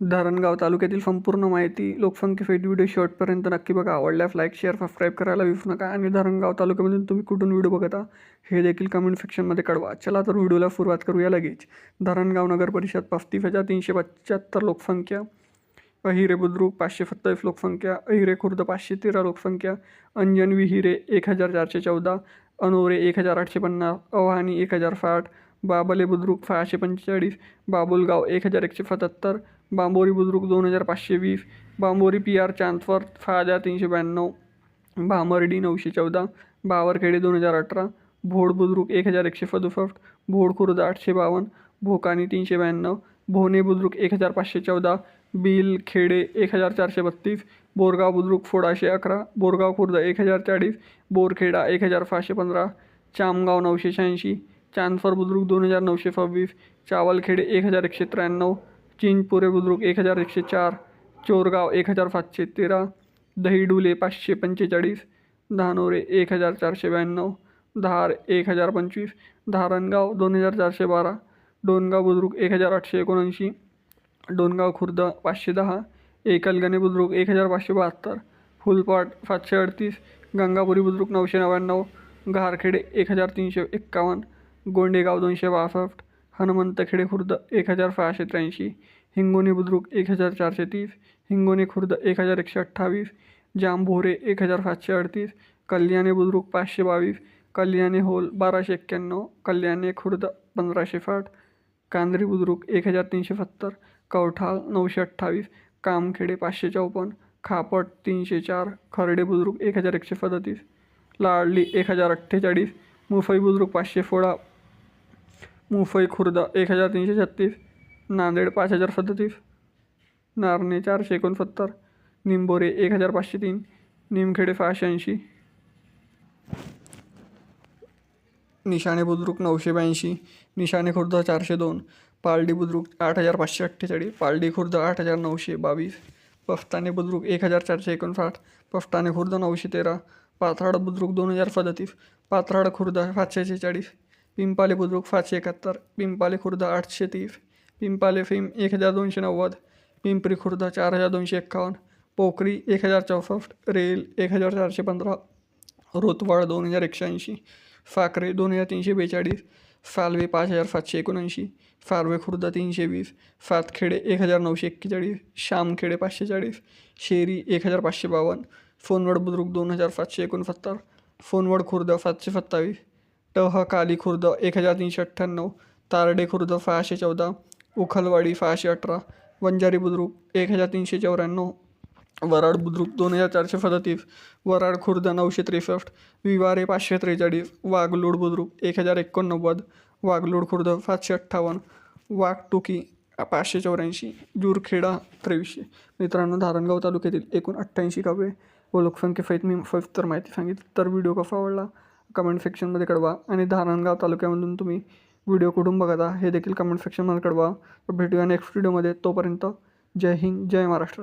धरणगाव तालुक्यातील संपूर्ण माहिती लोकसंख्येसहित व्हिडिओ शॉर्टपर्यंत नक्की बघा. आवडल्यास लाईक शेअर सबस्क्राईब करायला विसरू नका आणि धरणगाव तालुक्यामधून तुम्ही कुठून व्हिडिओ बघता हे देखील कमेंट सेक्शनमध्ये कळवा. चला तर व्हिडिओला सुरुवात करूया लगेच. धरणगाव नगर परिषद पस्तीस हजार तीनशे पंच्याहत्तर लोकसंख्या अहिरे बुद्रुक पाचशे सत्तावीस लोकसंख्या अहिरे खुर्द पाचशे तेरा लोकसंख्या अंजन विहिरे एक हजार चारशे चौदा अनोरे एक हजार आठशे पन्नास अव्हाणी एक हजार साठ बाबले बुद्रुक सहाशे पंचेचाळीस बाबुलगाव एक हजार एकशे सत्याहत्तर बांबोरी बुद्रुक दोन हजार पाचशे वीस बांबोरी पी आर चांदफर सहा हजार तीनशे ब्याण्णव भामर्डी नऊशे चौदा बावरखेडे दोन हजार अठरा भोड बुद्रुक एक हजार एकशे सदुसष्ट भोड खुर्द आठशे बावन्न भोकानी तीनशे ब्याण्णव भोने बुद्रुक एक हजार पाचशे चौदा बिल खेडे एक हजार चारशे बत्तीस बोरगाव बुद्रुक सोळाशे अकरा बोरगाव खुर्द एक हजार चाळीस बोरखेडा एक हजार सहाशे पंधरा चामगाव नऊशे शहाऐंशी चांदफर बुद्रुक दोन हजार नऊशे सव्वीस चावलखेडे एक हजार एकशे त्र्याण्णव चिंचपुरे बुद्रुक एक हजार एकशे चार चोरगाव एक हजार सातशे तेरा दहीडुले पाचशे पंचेचाळीस धानोरे एक हजार चारशे ब्याण्णव धार एक हजार पंचवीस धारणगाव दोन हजार चारशे बारा डोनगाव बुद्रुक एक हजार आठशे एकोणऐंशी डोनगाव खुर्द पाचशे दहा एकलगणे बुद्रुक एक हजार पाचशे बहात्तर फुलपाट सातशे अडतीस गंगापुरी बुद्रुक नऊशे नव्याण्णव घारखेडे एक हजार तीनशे एक्कावन्न गोंडेगाव दोनशे बासष्ट हनुमंतखेडे खुर्द एक हजार सहाशे त्र्याऐंशी हिंगोनी बुद्रुक एक हजार चारशे तीस हिंगोनी खुर्द एक हजार एकशे अठ्ठावीस जांभोरे एक हजार सातशे अडतीस कल्याणे बुद्रुक पाचशे बावीस कल्याणे होल बाराशे एक्क्याण्णव कल्याणे खुर्द पंधराशे साठ कांद्री बुद्रुक एक हजार तीनशे सत्तर कवठाळ नऊशे अठ्ठावीस कामखेडे पाचशे चौपन्न खापट तीनशे चार खर्डे बुद्रुक एक हजार एकशे सदतीस लाडली एक हजार अठ्ठेचाळीस मुफई बुद्रुक पाचशे सोळा मुफई खुर्द एक हजार तीनशे छत्तीस नांदेड पाच हजार सदतीस नारणे चारशे एकोणसत्तर निंबोरे एक हजार पाचशे तीन निमखेडे सहाशे ऐंशी. निशाणे बुद्रुक नऊशे ब्याऐंशी निशाणे खुर्द चारशे दोन पालडी बुद्रुक आठ हजार पाचशे अठ्ठेचाळीस पालडी खुर्द आठ हजार नऊशे बावीस पफताने बुद्रुक एक हजार चारशे एकोणसाठ पफताने खुर्द नऊशे तेरा पाथराड बुद्रुक दोन हजार सदतीस पाथराड खुर्द सातशे शेहेचाळीस पिंपाले बुद्रुक सातशे एकाहत्तर पिंपाले खुर्द आठशे तीस पिंपाले फिम एक हजार दोनशे नव्वद पिंपरी खुर्द चार हजार दोनशे एक्कावन्न पोखरी एक हजार चौसष्ट रेल एक हजार चारशे पंधरा रोतवाड दोन हजार एकशे ऐंशी दोन हजार तीनशे बेचाळीस सालवे पाच हजार सातशे एकोणऐंशी सार्वे खुर्द तीनशे वीस सातखेडे एक हजार नऊशे एक्केचाळीस श्यामखेडे पाचशे चाळीस शेरी एक हजार पाचशे बावन्न सोनवड बुद्रुक दोन हजार सातशे एकोणसत्तर सोनवड खुर्द सातशे सत्तावीस टह काली खुर्द एक हजार तीनशे अठ्ठ्याण्णव तारडे खुर्द सहाशे चौदा उखलवाडी सहाशे अठरा वंजारी बुद्रुक एक हजार तीनशे चौऱ्याण्णव वराड बुद्रुक दोन हजार चारशे सदतीस वराड खुर्द नऊशे त्रेसष्ट विवारे पाचशे त्रेचाळीस वाघलोड बुद्रुक एक हजार एकोणनव्वद वाघलोड खुर्द सातशे अठ्ठावन्न वाघटुकी पाचशे चौऱ्याऐंशी जुरखेडा त्रेवीसशे मित्रांनो धारणगाव तालुक्यातील एकूण अठ्ठ्याऐंशी गावे व लोकसंख्येसहित मी सविस्तर माहिती सांगितली. तर व्हिडिओ कसा आवडला? कमेंट सेक्शनमध्ये कळवा आणि धारणगाव तालुक्यामधून तुम्ही व्हिडिओ कुठून बघता हे देखील कमेंट सेक्शनमध्ये कळवा. भेटूया नेक्स्ट व्हिडिओमध्ये तोपर्यंत जय हिंद जय महाराष्ट्र.